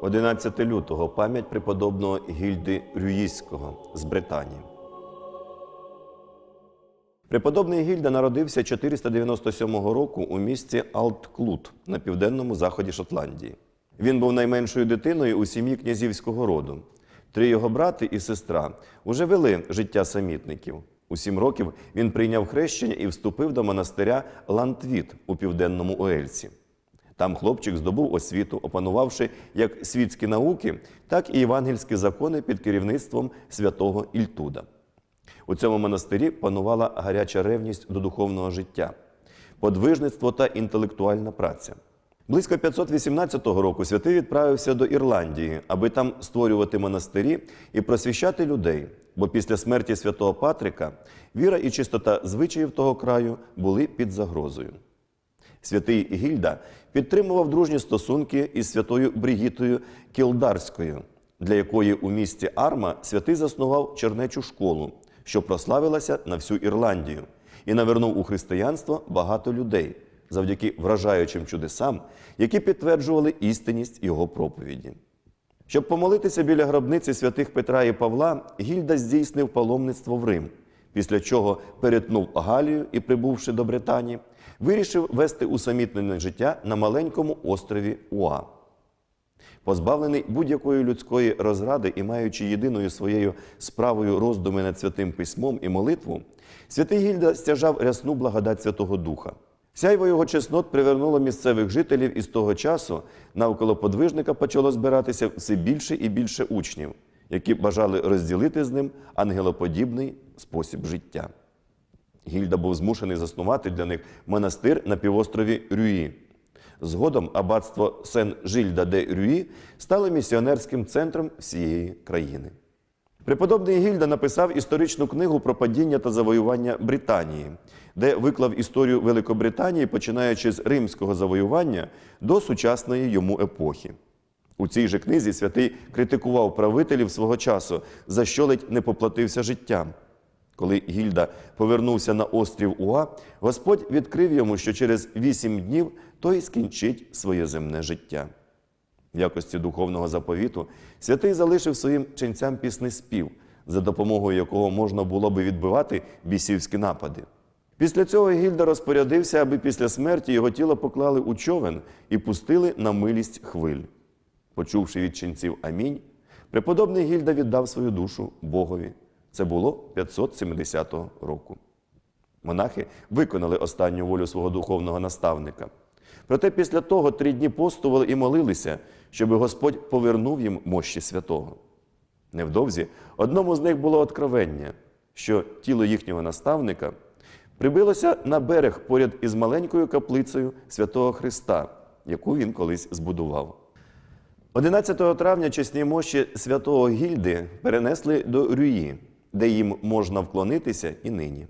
11 лютого пам'ять преподобного Гільди Рюїського з Британії. Преподобний Гільда народився 497 року у місті Алтклут на південному заході Шотландії. Він був найменшою дитиною у сім'ї князівського роду. Три його брати і сестра уже вели життя самітників. У сім років він прийняв хрещення і вступив до монастиря Лантвіт у південному Уельсі. Там хлопчик здобув освіту, опанувавши як світські науки, так і євангельські закони під керівництвом святого Ільтуда. У цьому монастирі панувала гаряча ревність до духовного життя, подвижництво та інтелектуальна праця. Близько 518 року святий відправився до Ірландії, аби там створювати монастирі і просвіщати людей, бо після смерті святого Патрика віра і чистота звичаїв того краю були під загрозою. Святий Гільда підтримував дружні стосунки із святою Бригітою Кілдарською, для якої у місті Арма святий заснував чернечу школу, що прославилася на всю Ірландію, і навернув у християнство багато людей завдяки вражаючим чудесам, які підтверджували істинність його проповіді. Щоб помолитися біля гробниці святих Петра і Павла, Гільда здійснив паломництво в Рим, після чого перетнув Галію і, прибувши до Британії, вирішив вести усамітнене життя на маленькому острові Уа. Позбавлений будь-якої людської розради і маючи єдиною своєю справою роздуми над святим письмом і молитву, святий Гільда стяжав рясну благодать Святого Духа. Сяйво його чеснот привернуло місцевих жителів, і з того часу навколо подвижника почало збиратися все більше і більше учнів, які бажали розділити з ним ангелоподібний спосіб життя. Гільда був змушений заснувати для них монастир на півострові Рюї. Згодом аббатство Сен-Жильда де Рюї стало місіонерським центром всієї країни. Преподобний Гільда написав історичну книгу про падіння та завоювання Британії, де виклав історію Великобританії, починаючи з римського завоювання до сучасної йому епохи. У цій же книзі святий критикував правителів свого часу, за що ледь не поплатився життям. Коли Гільда повернувся на острів Уа, Господь відкрив йому, що через вісім днів той скінчить своє земне життя. В якості духовного заповіту святий залишив своїм ченцям пісний спів, за допомогою якого можна було би відбивати бісівські напади. Після цього Гільда розпорядився, аби після смерті його тіло поклали у човен і пустили на милість хвиль. Почувши від ченців амінь, преподобний Гільда віддав свою душу Богові. Це було 570 року. Монахи виконали останню волю свого духовного наставника. Проте після того три дні постували і молилися, щоб Господь повернув їм мощі святого. Невдовзі одному з них було откровення, що тіло їхнього наставника прибилося на берег поряд із маленькою каплицею святого Христа, яку він колись збудував. 11 травня чесні мощі святого Гільди перенесли до Рюї, де їм можна вклонитися і нині.